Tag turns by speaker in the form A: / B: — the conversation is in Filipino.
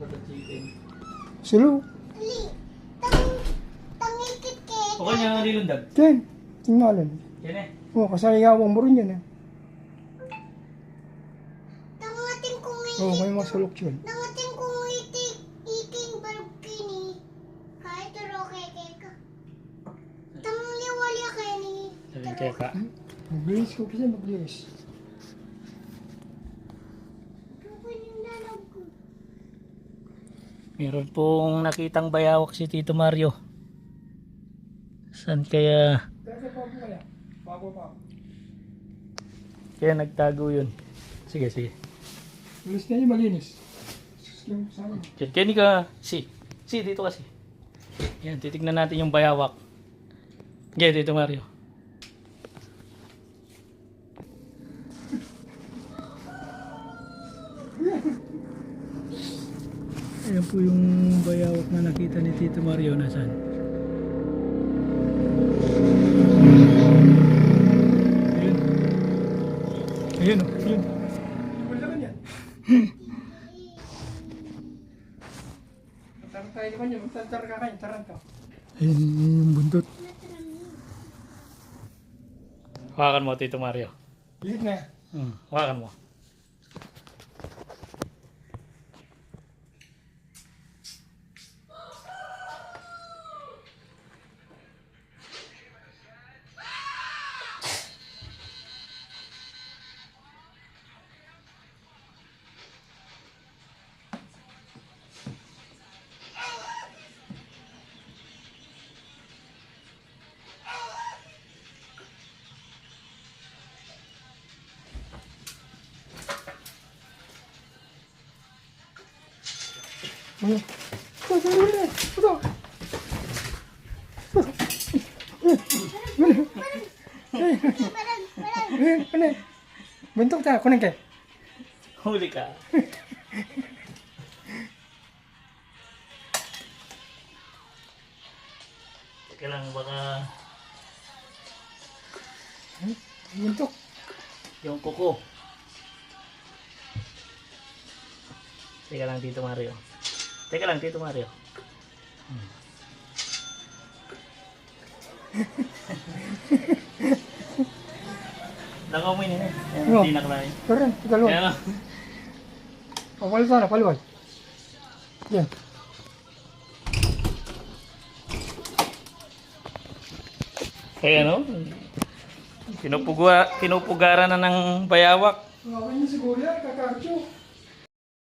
A: Butter chicken.
B: Silo.
A: O kanya nilundag.
B: Ken. Tingnalan.
A: Yan eh.
B: Oh, kasayawang mo rin yan eh.
C: Tangating kong
B: Oh,
C: itik.
B: may masulok yun.
C: Tangating kong itik. Iking balukini. Kahit turo keke ka. Tang liwali ka ni.
A: Sabi kaya ka.
B: Mabilis ko kasi mabilis.
A: Meron pong nakitang bayawak si Tito Mario. Saan kaya
B: Kaya kaya.
A: Kaya nagtago yun? Sige, sige.
B: Bilis na malinis. Yung sana.
A: Diyan, Kenny ka. Si. Si, dito kasi. Yan, titignan natin yung bayawak. Yan, Tito Mario. Ayan po yung bayawak na nakita ni Tito Mario. Nasaan? Ayun. Ayun, oh, ayun.
B: Wala ka niyan. Magtarang tayo naman yun. Magtarang ka kayo. Tarang ka.
A: Ayun yung buntot. Hawakan mo, Tito Mario.
B: Bilit na.
A: Hmm, hawakan mo.
B: Bentuk ta, kuning kay.
A: Huli ka. Lang, baka
B: Bentuk.
A: yung kuko. Teka lang, Tito Mario. Teka lang, Tito Mario. Hmm. Nakamoy nila. Ayan,
B: Oh.
A: Hindi nakalay.
B: Keren, kita luar.
A: Kaya
B: Awal sana, paluwal. Yan.
A: Kaya no? Pinupugwa, pinupugaran na ng bayawak.
B: Ngawain niyo siguro yan, kakarcho.